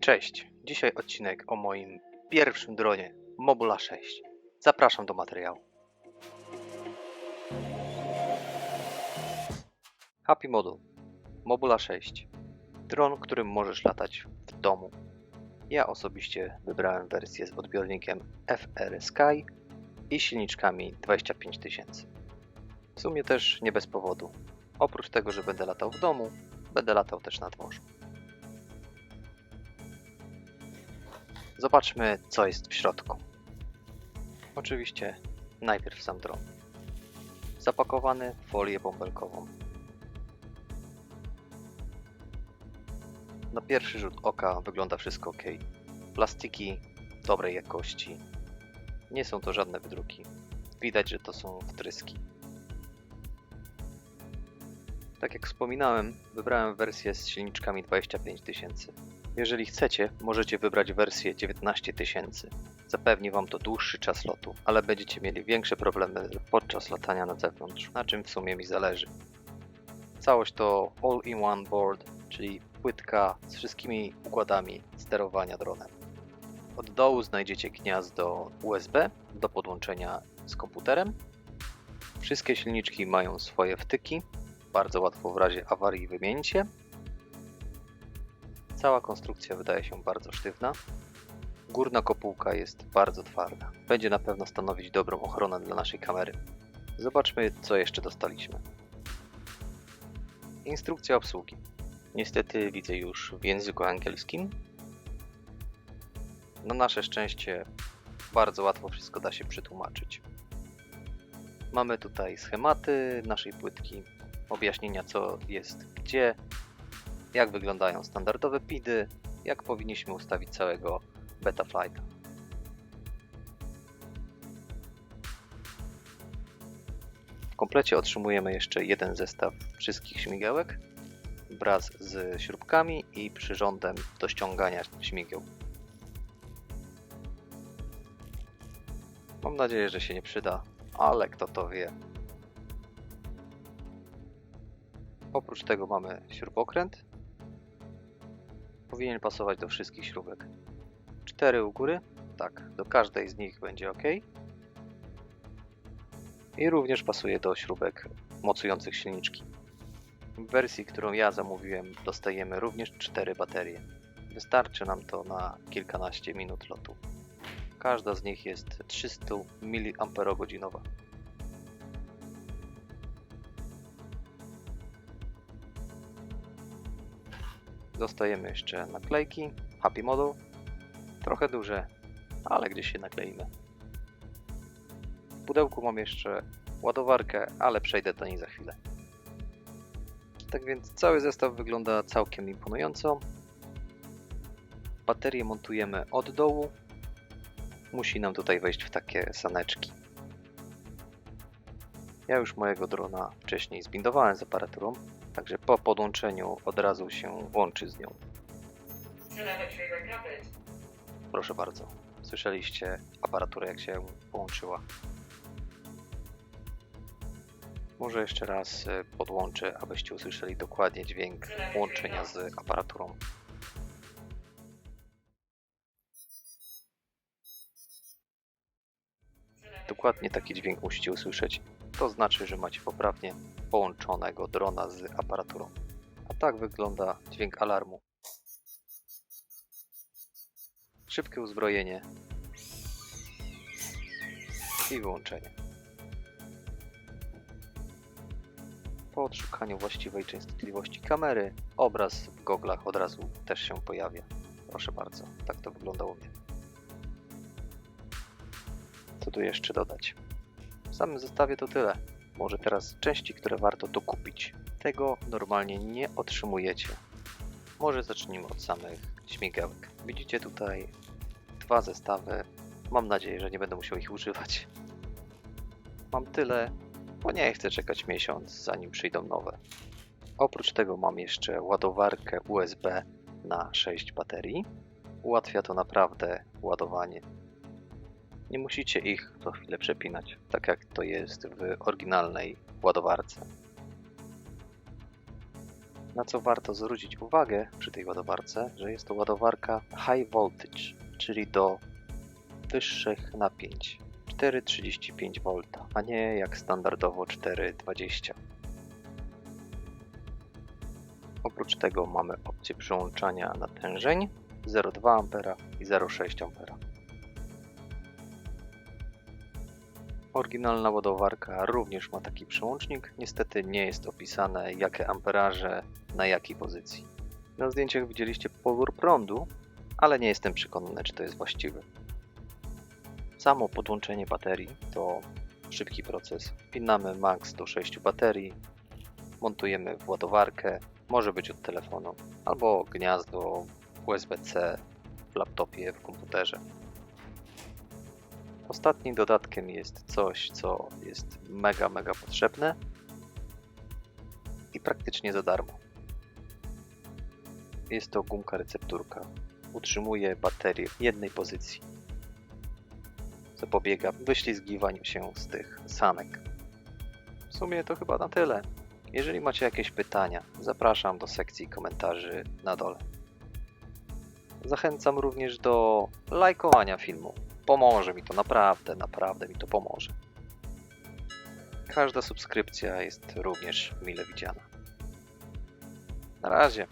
Cześć, dzisiaj odcinek o moim pierwszym dronie Mobula 6. Zapraszam do materiału. Happy Model Mobula 6. Dron, którym możesz latać w domu. Ja osobiście wybrałem wersję z odbiornikiem FR Sky i silniczkami 25000. W sumie też nie bez powodu. Oprócz tego, że będę latał w domu, będę latał też na dworzu. Zobaczmy, co jest w środku. Oczywiście najpierw sam dron. Zapakowany w folię bąbelkową. Na pierwszy rzut oka wygląda wszystko ok. Plastiki dobrej jakości. Nie są to żadne wydruki. Widać, że to są wtryski. Tak jak wspominałem, wybrałem wersję z silniczkami 25000. Jeżeli chcecie, możecie wybrać wersję 19000. Zapewni Wam to dłuższy czas lotu, ale będziecie mieli większe problemy podczas latania na zewnątrz, na czym w sumie mi zależy. Całość to all-in-one board, czyli płytka z wszystkimi układami sterowania dronem. Od dołu znajdziecie gniazdo USB do podłączenia z komputerem. Wszystkie silniczki mają swoje wtyki, bardzo łatwo w razie awarii wymienić je. Cała konstrukcja wydaje się bardzo sztywna. Górna kopułka jest bardzo twarda. Będzie na pewno stanowić dobrą ochronę dla naszej kamery. Zobaczmy, co jeszcze dostaliśmy. Instrukcja obsługi. Niestety widzę już w języku angielskim. Na nasze szczęście bardzo łatwo wszystko da się przetłumaczyć. Mamy tutaj schematy naszej płytki, objaśnienia co jest gdzie, jak wyglądają standardowe PIDy, jak powinniśmy ustawić całego Betaflighta. W komplecie otrzymujemy jeszcze jeden zestaw wszystkich śmigiełek wraz z śrubkami i przyrządem do ściągania śmigieł. Mam nadzieję, że się nie przyda, ale kto to wie. Oprócz tego mamy śrubokręt. Powinien pasować do wszystkich śrubek. Cztery u góry. Tak, do każdej z nich będzie ok. I również pasuje do śrubek mocujących silniczki. W wersji, którą ja zamówiłem, dostajemy również cztery baterie. Wystarczy nam to na kilkanaście minut lotu. Każda z nich jest 300 mAh. Dostajemy jeszcze naklejki Happy Model. Trochę duże, ale gdzieś się nakleimy. W pudełku mam jeszcze ładowarkę, ale przejdę do niej za chwilę. Tak więc cały zestaw wygląda całkiem imponująco. Baterię montujemy od dołu. Musi nam tutaj wejść w takie saneczki. Ja już mojego drona wcześniej zbindowałem z aparaturą, także po podłączeniu od razu się łączy z nią. Proszę bardzo. Słyszeliście aparaturę jak się połączyła. Może jeszcze raz e, podłączę, abyście usłyszeli dokładnie dźwięk łączenia z aparaturą. Dokładnie taki dźwięk musicie usłyszeć. To znaczy, że macie poprawnie połączonego drona z aparaturą. A tak wygląda dźwięk alarmu. Szybkie uzbrojenie i wyłączenie. Po odszukaniu właściwej częstotliwości kamery, obraz w goglach od razu też się pojawia. Proszę bardzo, tak to wygląda u mnie. Co tu jeszcze dodać? W samym zestawie to tyle. Może teraz części, które warto dokupić. Tego normalnie nie otrzymujecie. Może zacznijmy od samych śmigiełek. Widzicie tutaj dwa zestawy. Mam nadzieję, że nie będę musiał ich używać. Mam tyle, bo nie chcę czekać miesiąc, zanim przyjdą nowe. Oprócz tego mam jeszcze ładowarkę USB na 6 baterii. Ułatwia to naprawdę ładowanie. Nie musicie ich co chwilę przepinać, tak jak to jest w oryginalnej ładowarce. Na co warto zwrócić uwagę przy tej ładowarce, że jest to ładowarka high voltage, czyli do wyższych napięć 4,35 V, a nie jak standardowo 4,20. Oprócz tego mamy opcję przyłączania natężeń 0,2 A i 0,6 A. Oryginalna ładowarka również ma taki przełącznik, niestety nie jest opisane jakie amperaże na jakiej pozycji. Na zdjęciach widzieliście pobór prądu, ale nie jestem przekonany czy to jest właściwy. Samo podłączenie baterii to szybki proces. Wpinamy max do 6 baterii, montujemy w ładowarkę, może być od telefonu, albo gniazdo USB-C w laptopie, w komputerze. Ostatnim dodatkiem jest coś, co jest mega, mega potrzebne i praktycznie za darmo. Jest to gumka recepturka. Utrzymuje baterię w jednej pozycji. Zapobiega wyślizgiwaniu się z tych sanek. W sumie to chyba na tyle. Jeżeli macie jakieś pytania, zapraszam do sekcji komentarzy na dole. Zachęcam również do lajkowania filmu. Pomoże mi to naprawdę, naprawdę mi to pomoże. Każda subskrypcja jest również mile widziana. Na razie.